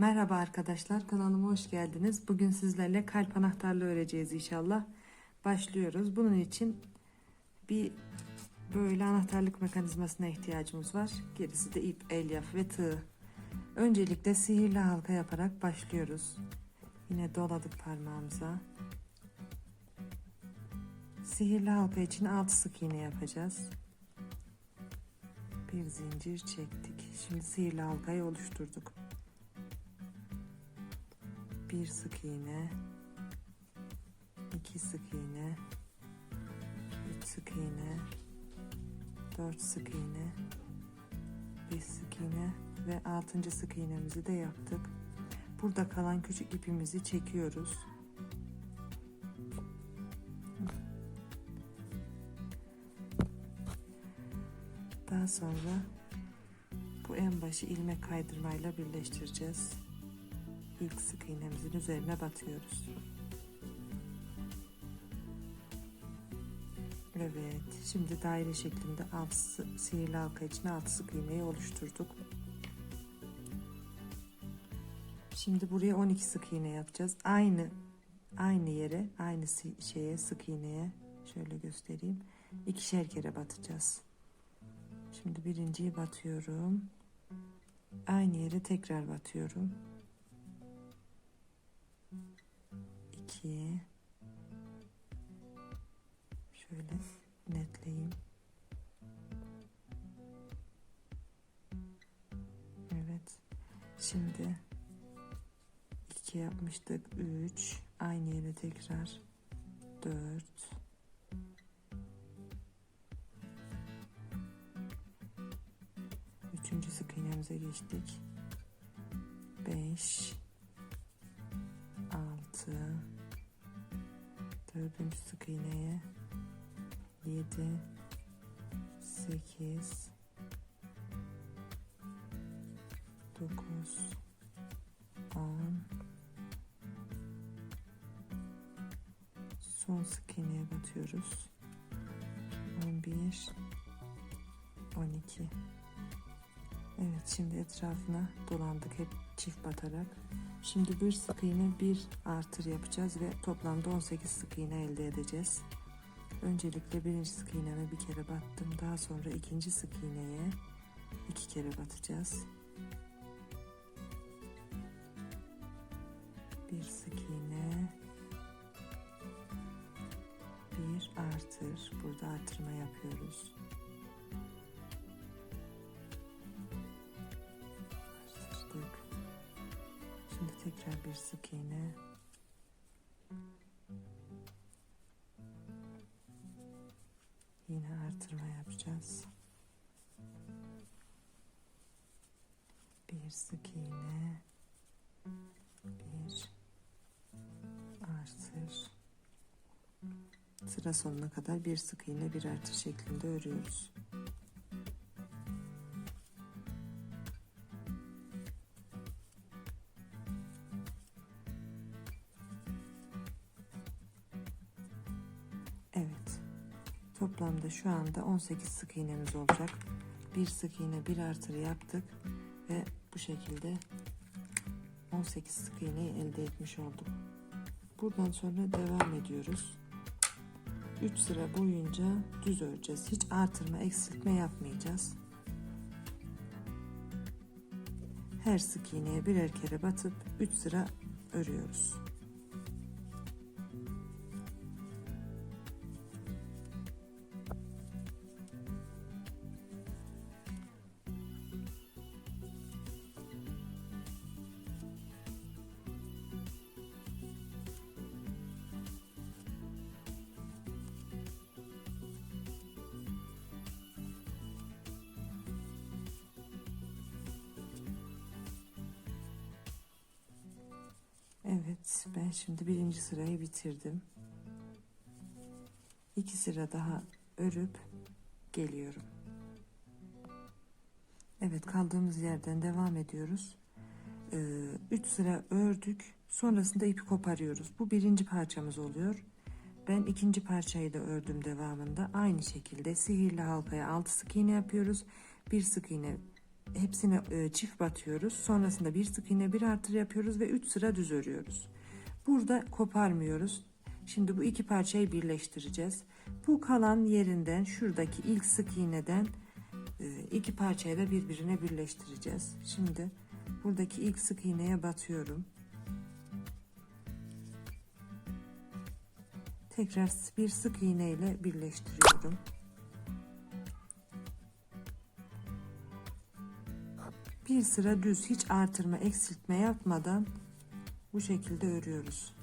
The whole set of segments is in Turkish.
Merhaba arkadaşlar, kanalıma hoş geldiniz. Bugün sizlerle kalp anahtarlığı öreceğiz inşallah. Başlıyoruz. Bunun için bir böyle anahtarlık mekanizmasına ihtiyacımız var. Gerisi de ip, elyaf ve tığ. Öncelikle sihirli halka yaparak başlıyoruz. Yine doladık parmağımıza. Sihirli halka için 6 sık iğne yapacağız. Bir zincir çektik. Şimdi sihirli halkayı oluşturduk. Bir sık iğne, iki sık iğne, üç sık iğne, dört sık iğne, beş sık iğne ve altıncı sık iğnemizi de yaptık. Burada kalan küçük ipimizi çekiyoruz. Daha sonra bu en başı ilmek kaydırmayla birleştireceğiz. İlk sık iğnemizin üzerine batıyoruz. Evet, şimdi daire şeklinde alt sihirli halka için altı sık iğneyi oluşturduk. Şimdi buraya 12 sık iğne yapacağız. Aynı aynı yere, aynı şeye sık iğneye şöyle göstereyim. İkişer kere batacağız. Şimdi birinciyi batıyorum. Aynı yere tekrar batıyorum. 2 Şöyle netleyeyim. Evet. Şimdi 2 yapmıştık. 3 aynı yere tekrar 4 Üçüncü sık iğnemize geçtik. 5 Dördüncü sık iğneye. 7 8 9 10 Son sık iğneye batıyoruz. 11 12 Evet şimdi etrafına dolandık hep çift batarak. Şimdi bir sık iğne bir artır yapacağız ve toplamda 18 sık iğne elde edeceğiz. Öncelikle birinci sık iğneme bir kere battım. Daha sonra ikinci sık iğneye iki kere batacağız. Tekrar bir sık iğne. Yine artırma yapacağız. Bir sık iğne. Bir artır. Sıra sonuna kadar bir sık iğne bir artır şeklinde örüyoruz. Toplamda şu anda 18 sık iğnemiz olacak. Bir sık iğne bir artırı yaptık ve bu şekilde 18 sık iğneyi elde etmiş olduk. Buradan sonra devam ediyoruz. 3 sıra boyunca düz öreceğiz. Hiç artırma, eksiltme yapmayacağız. Her sık iğneye birer kere batıp 3 sıra örüyoruz. Evet, ben şimdi birinci sırayı bitirdim. İki sıra daha örüp geliyorum. Evet, kaldığımız yerden devam ediyoruz. Ee, üç sıra ördük. Sonrasında ipi koparıyoruz. Bu birinci parçamız oluyor. Ben ikinci parçayı da ördüm devamında. Aynı şekilde sihirli halkaya altı sık iğne yapıyoruz. Bir sık iğne hepsine e, çift batıyoruz. Sonrasında bir sık iğne bir artır yapıyoruz ve 3 sıra düz örüyoruz. Burada koparmıyoruz. Şimdi bu iki parçayı birleştireceğiz. Bu kalan yerinden şuradaki ilk sık iğneden e, iki parçayı da birbirine birleştireceğiz. Şimdi buradaki ilk sık iğneye batıyorum. Tekrar bir sık iğne ile birleştiriyorum. Bir sıra düz hiç artırma eksiltme yapmadan bu şekilde örüyoruz.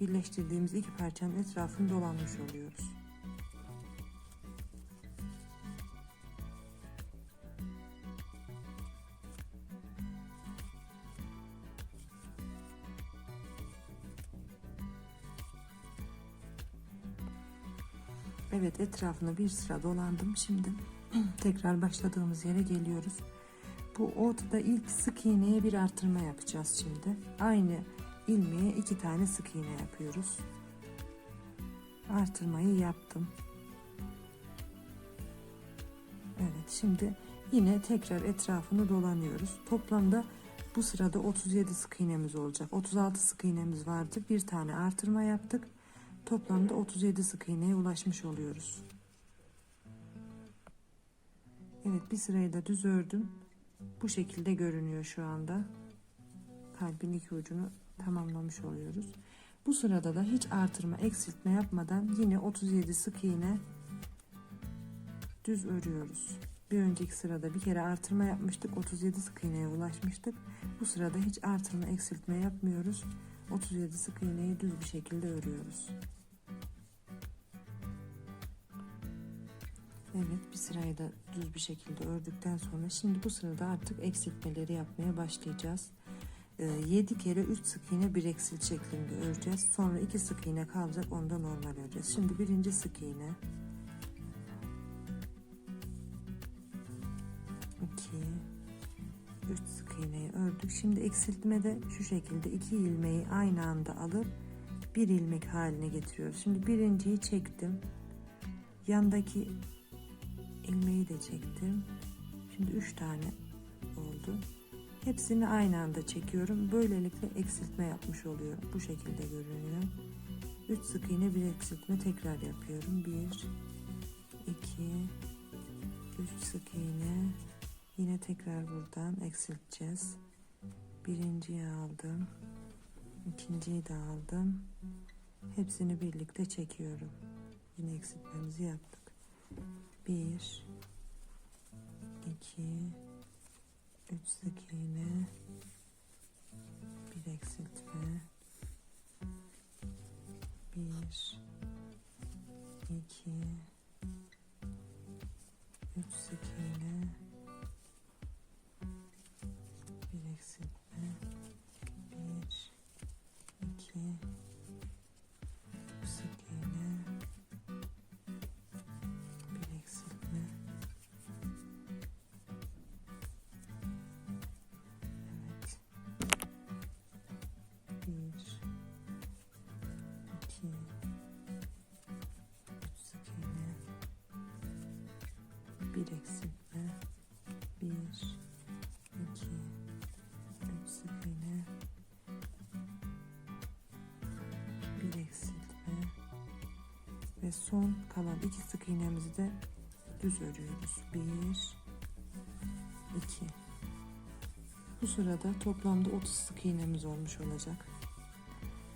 Birleştirdiğimiz iki parçanın etrafını dolanmış oluyoruz. Evet etrafını bir sıra dolandım. Şimdi tekrar başladığımız yere geliyoruz. Bu ortada ilk sık iğneye bir artırma yapacağız şimdi. Aynı ilmeğe iki tane sık iğne yapıyoruz. Artırmayı yaptım. Evet şimdi yine tekrar etrafını dolanıyoruz. Toplamda bu sırada 37 sık iğnemiz olacak. 36 sık iğnemiz vardı. Bir tane artırma yaptık. Toplamda 37 sık iğneye ulaşmış oluyoruz. Evet bir sırayı da düz ördüm. Bu şekilde görünüyor şu anda. Kalbin iki ucunu tamamlamış oluyoruz. Bu sırada da hiç artırma eksiltme yapmadan yine 37 sık iğne düz örüyoruz. Bir önceki sırada bir kere artırma yapmıştık. 37 sık iğneye ulaşmıştık. Bu sırada hiç artırma eksiltme yapmıyoruz. 37 sık iğneyi düz bir şekilde örüyoruz. Evet bir sırayı da düz bir şekilde ördükten sonra şimdi bu sırada artık eksiltmeleri yapmaya başlayacağız. 7 kere 3 sık iğne bir eksilt şeklinde öreceğiz. Sonra 2 sık iğne kalacak onu da normal öreceğiz. Şimdi birinci sık iğne. 2 3 sık iğneyi ördük. Şimdi eksiltmede şu şekilde iki ilmeği aynı anda alıp bir ilmek haline getiriyoruz. Şimdi birinciyi çektim. Yandaki ilmeği de çektim. Şimdi 3 tane oldu. Hepsini aynı anda çekiyorum. Böylelikle eksiltme yapmış oluyorum. Bu şekilde görünüyor. 3 sık iğne bir eksiltme tekrar yapıyorum. 1 2 3 sık iğne yine tekrar buradan eksilteceğiz. Birinciyi aldım. ikinciyi de aldım. Hepsini birlikte çekiyorum. Yine eksiltmemizi yaptık. 1 2 3 sık iğne bir eksiltme. 1 2 3 sık iğne bir eksiltme bir eksiltme, bir, iki, üç sık bir eksiltme ve son kalan iki sık iğnemizi de düz örüyoruz. Bir, iki. Bu sırada toplamda 30 sık iğnemiz olmuş olacak.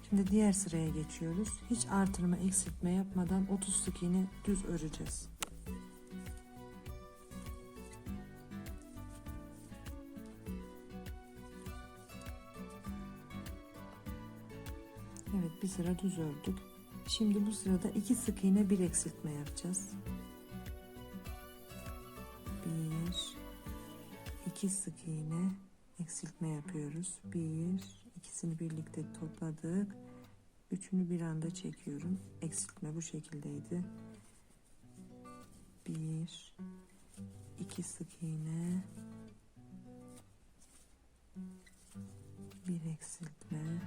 Şimdi diğer sıraya geçiyoruz. Hiç artırma eksiltme yapmadan 30 sık iğne düz öreceğiz. Sıra düz ördük. Şimdi bu sırada iki sık iğne bir eksiltme yapacağız. Bir, iki sık iğne eksiltme yapıyoruz. Bir, ikisini birlikte topladık. Üçünü bir anda çekiyorum. Eksiltme bu şekildeydi. Bir, iki sık iğne, bir eksiltme,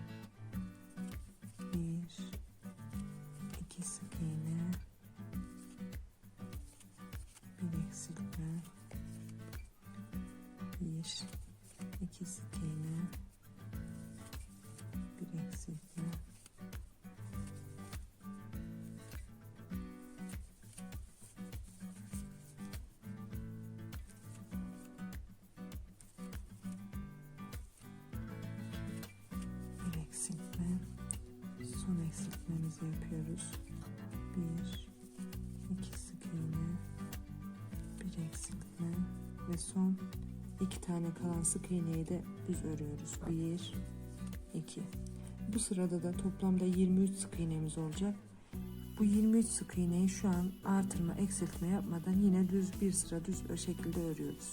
bir iki sık iğne bir eksiltme bir eksiltme son eksiltmemizi yapıyoruz bir iki sık iğne bir eksiltme ve son iki tane kalan sık iğneyi de düz örüyoruz. Bir, iki. Bu sırada da toplamda 23 sık iğnemiz olacak. Bu 23 sık iğneyi şu an artırma, eksiltme yapmadan yine düz bir sıra düz bir şekilde örüyoruz.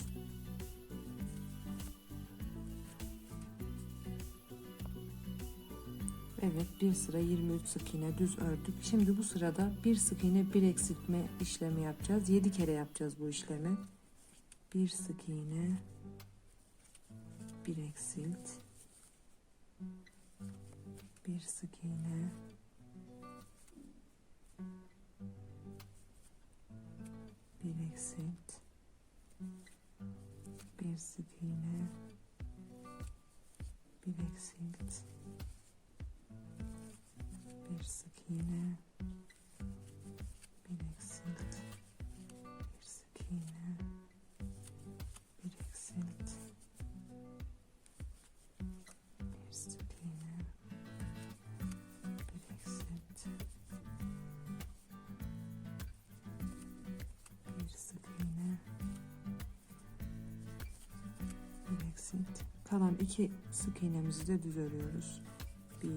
Evet bir sıra 23 sık iğne düz ördük. Şimdi bu sırada bir sık iğne bir eksiltme işlemi yapacağız. 7 kere yapacağız bu işlemi. Bir sık iğne bir eksilt bir sık iğne. Bir eksilt bir sık iğne. Bir eksilt bir sık iğne kalan iki sık iğnemizi de düz örüyoruz. Bir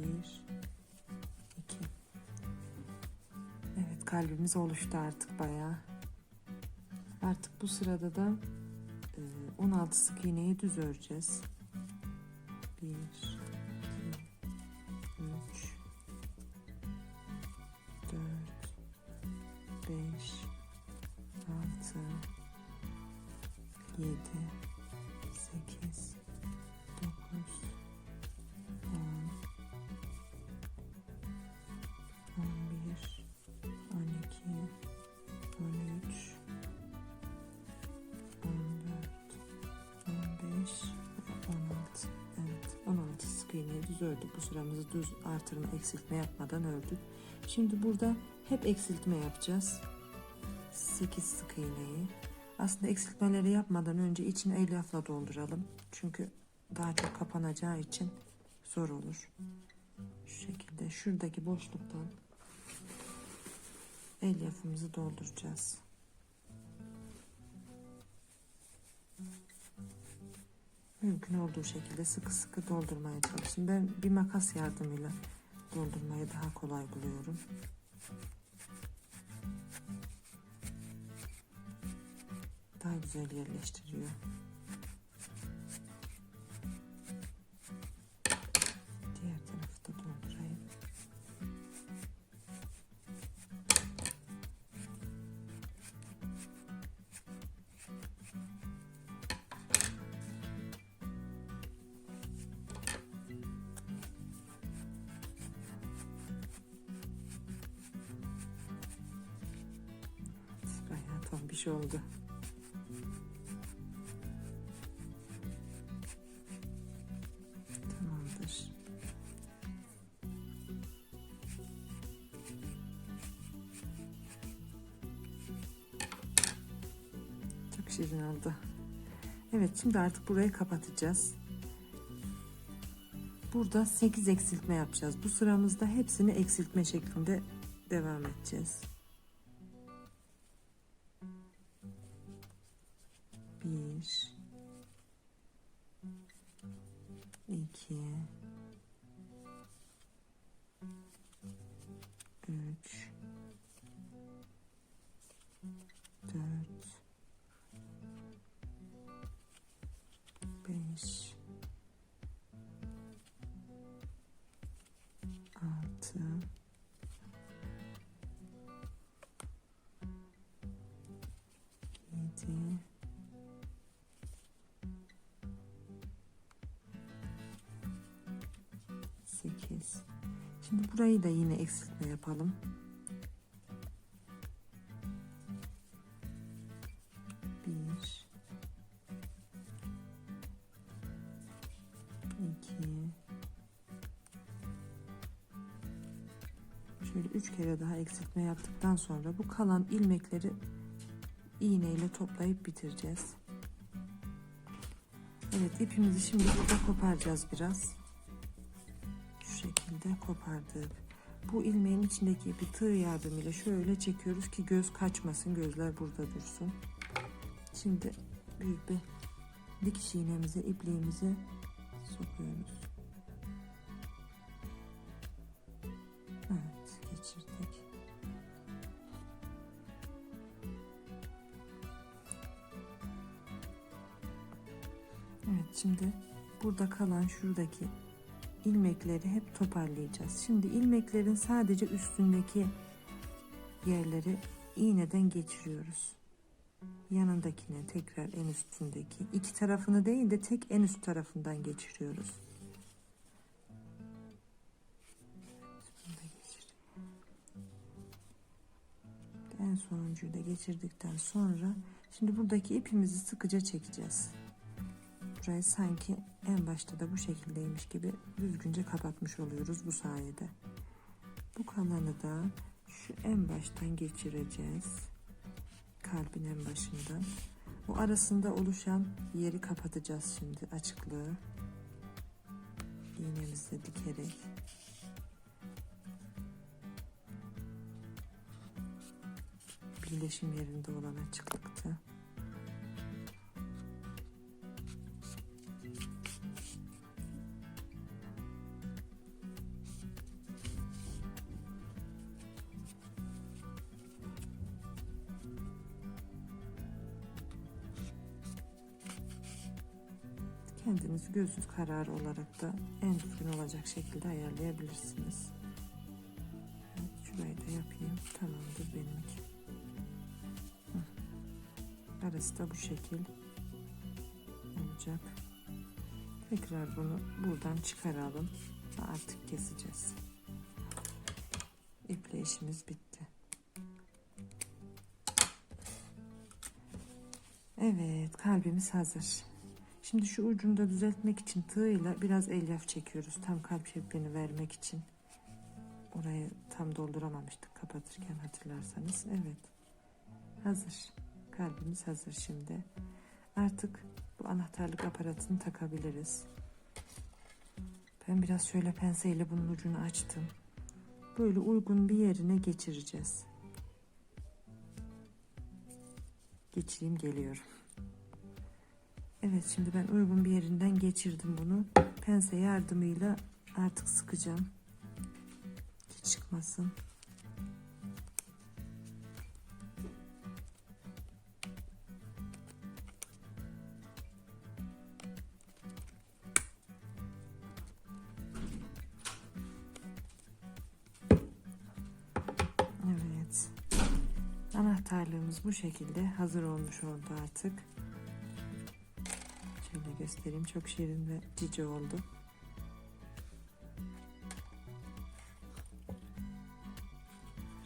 iki. Evet kalbimiz oluştu artık bayağı. Artık bu sırada da e, 16 sık iğneyi düz öreceğiz. 1 düz ördük. Bu sıramızı düz artırma eksiltme yapmadan ördük. Şimdi burada hep eksiltme yapacağız. 8 sık iğneyi. Aslında eksiltmeleri yapmadan önce içini elyafla dolduralım. Çünkü daha çok kapanacağı için zor olur. Şu şekilde şuradaki boşluktan elyafımızı dolduracağız. Mümkün olduğu şekilde sıkı sıkı doldurmaya çalışın. Ben bir makas yardımıyla doldurmayı daha kolay buluyorum. Daha güzel yerleştiriyor. Bayağı tombiş oldu. Tamamdır. Çok şirin oldu. Evet şimdi artık burayı kapatacağız. Burada 8 eksiltme yapacağız. Bu sıramızda hepsini eksiltme şeklinde devam edeceğiz. İki, Şimdi burayı da yine eksiltme yapalım. Bir, Şöyle üç kere daha eksiltme yaptıktan sonra bu kalan ilmekleri iğneyle toplayıp bitireceğiz. Evet ipimizi şimdi burada koparacağız biraz. Şekilde kopardık. Bu ilmeğin içindeki ipi tığ yardımıyla şöyle çekiyoruz ki göz kaçmasın. Gözler burada dursun. Şimdi büyük bir dikiş iğnemizi, ipliğimizi sokuyoruz. Evet, geçirdik. Evet, şimdi burada kalan şuradaki ilmekleri hep toparlayacağız. Şimdi ilmeklerin sadece üstündeki yerleri iğneden geçiriyoruz. Yanındakine tekrar en üstündeki iki tarafını değil de tek en üst tarafından geçiriyoruz. En sonuncuyu da geçirdikten sonra şimdi buradaki ipimizi sıkıca çekeceğiz. Burayı sanki en başta da bu şekildeymiş gibi düzgünce kapatmış oluyoruz bu sayede. Bu kalanı da şu en baştan geçireceğiz. Kalbin en başından. O arasında oluşan yeri kapatacağız şimdi açıklığı. İğnemizle dikerek. Birleşim yerinde olan açıklıkta. Gözünüz kararı olarak da en düzgün olacak şekilde ayarlayabilirsiniz. Evet, şurayı da yapayım. Tamamdır benimki. Arası da bu şekil olacak. Tekrar bunu buradan çıkaralım. Artık keseceğiz. İple işimiz bitti. Evet, kalbimiz hazır. Şimdi şu ucunu da düzeltmek için tığıyla biraz elyaf çekiyoruz. Tam kalp şeklini vermek için. Orayı tam dolduramamıştık kapatırken hatırlarsanız. Evet. Hazır. Kalbimiz hazır şimdi. Artık bu anahtarlık aparatını takabiliriz. Ben biraz şöyle penseyle bunun ucunu açtım. Böyle uygun bir yerine geçireceğiz. Geçireyim geliyorum. Evet şimdi ben uygun bir yerinden geçirdim bunu. Pense yardımıyla artık sıkacağım. Hiç çıkmasın. Anahtarlığımız bu şekilde hazır olmuş oldu artık. Şöyle göstereyim. Çok şirin ve cici oldu.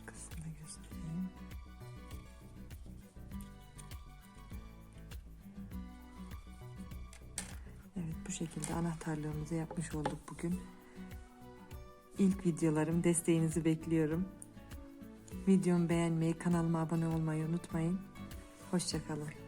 Arkasını da göstereyim. Evet bu şekilde anahtarlığımızı yapmış olduk bugün. İlk videolarım desteğinizi bekliyorum. Videomu beğenmeyi, kanalıma abone olmayı unutmayın. Hoşçakalın.